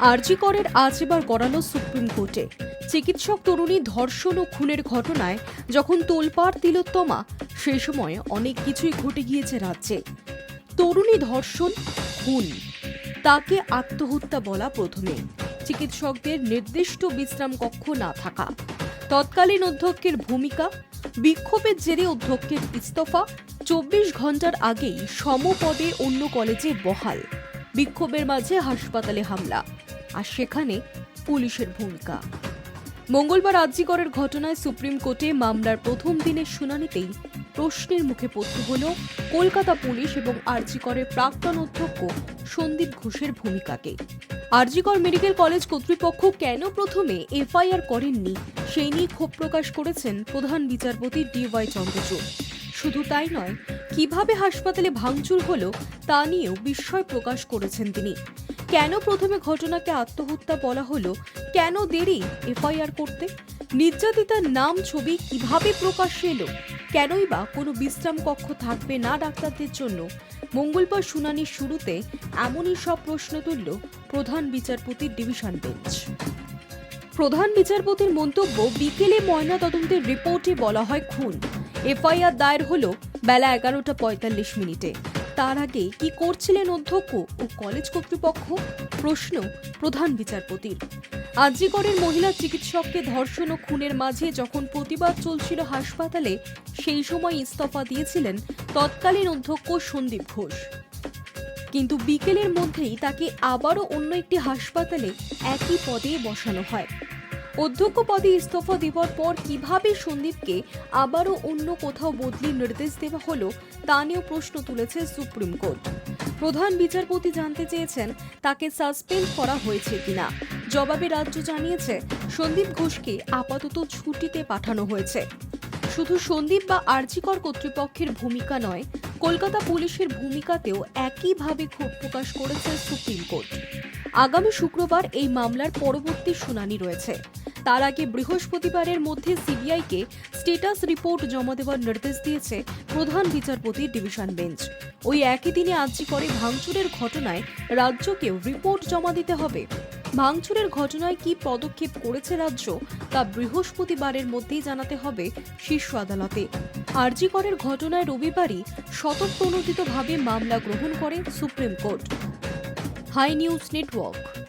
আরজি করের আজ এবার গড়ালো সুপ্রিম কোর্টে। চিকিৎসক তরুণী ধর্ষণ ও খুনের ঘটনায় যখন তোলপাড় তিলোত্তমা সেই সময় অনেক কিছুই ঘটে গিয়েছে রাজ্যে। তরুণী ধর্ষণ, খুন, তাকে আত্মহত্যা বলা প্রথমে। চিকিৎসকদের নির্দিষ্ট বিশ্রাম কক্ষ না থাকা। তৎকালীন অধ্যক্ষের ভূমিকা, বিক্ষোভের জেরে অধ্যক্ষের ইস্তফা, চব্বিশ ঘণ্টার আগেই সমপদে অন্য কলেজে বহাল। বিক্ষোভের মাঝে হাসপাতালে হামলা। আর সেখানে পুলিশের ভূমিকা। মঙ্গলবার আর্জিকরের ঘটনায় সুপ্রিম কোর্টে মামলার প্রথম দিনের শুনানিতেই প্রশ্নের মুখে পড়তে হল কলকাতা পুলিশ এবং আরজিকরের প্রাক্তন অধ্যক্ষ সন্দীপ ঘোষের ভূমিকাকে। আরজিকর মেডিকেল কলেজ কর্তৃপক্ষ কেন প্রথমে এফআইআর করেননি সেই নিয়ে ক্ষোভ প্রকাশ করেছেন প্রধান বিচারপতি ডি ডিওয়াই চন্দ্রচূড়। শুধু তাই নয় কীভাবে হাসপাতালে ভাঙচুর হলো তা নিয়েও বিস্ময় প্রকাশ করেছেন তিনি। কেন প্রথমে ঘটনাকে আত্মহত্যা বলা হলো? কেন দেরি এফআইআর করতে? নির্যাতিতার নাম ছবি কীভাবে প্রকাশ এলো? কেনই বা কোনো বিশ্রাম কক্ষ থাকবে না ডাক্তারদের জন্য? মঙ্গলবার শুনানির শুরুতে এমনই সব প্রশ্ন তুলল প্রধান বিচারপতির ডিভিশন বেঞ্চ। প্রধান বিচারপতির মন্তব্য বিকেলে ময়না তদন্তের রিপোর্টে বলা হয় খুন। এফআইআর দায়ের হল বেলা এগারোটা পঁয়তাল্লিশ মিনিটে। তার আগে কি করছিলেন অধ্যক্ষ ও কলেজ কর্তৃপক্ষ? প্রশ্ন প্রধান বিচারপতির। আর্যিকরের মহিলা চিকিৎসককে ধর্ষণ ও খুনের মাঝে যখন প্রতিবাদ চলছিল হাসপাতালে, সেই সময় ইস্তফা দিয়েছিলেন তৎকালীন অধ্যক্ষ সন্দীপ ঘোষ। কিন্তু বিকেলের মধ্যেই তাকে আবারও অন্য একটি হাসপাতালে একই পদে বসানো হয়। অধ্যক্ষ পদে ইস্তফা দেওয়ার পর কীভাবে সন্দীপকে আবারও অন্য কোথাও বদলি নির্দেশ দেওয়া হলো, তা নিয়েও প্রশ্ন তুলেছে সুপ্রিম কোর্ট। প্রধান বিচারপতি জানতে চেয়েছেন তাকে সাসপেন্ড করা হয়েছে কিনা। জবাবে রাজ্য জানিয়েছে, সন্দীপ ঘোষকে আপাতত ছুটিতে পাঠানো হয়েছে। শুধু সন্দীপ বা আর্জিকর কর্তৃপক্ষের ভূমিকা নয়, কলকাতা পুলিশের ভূমিকাতেও একইভাবে ক্ষোভ প্রকাশ করেছে সুপ্রিম কোর্ট। আগামী শুক্রবার এই মামলার পরবর্তী শুনানি রয়েছে। তার আগে বৃহস্পতিবারের মধ্যে সিবিআইকে স্টেটাস রিপোর্ট জমা দেওয়ার নির্দেশ দিয়েছে প্রধান বিচারপতি ডিভিশন বেঞ্চ। ওই একই দিনে আর্জি করে ভাঙচুরের ঘটনায় রাজ্যকেও রিপোর্ট জমা দিতে হবে। ভাঙচুরের ঘটনায় কি পদক্ষেপ করেছে রাজ্য তা বৃহস্পতিবারের মধ্যেই জানাতে হবে শীর্ষ আদালতে। আরজি করের ঘটনায় রবিবারই স্বতঃপ্রণোদিতভাবে মামলা গ্রহণ করে supreme court. Hi news network.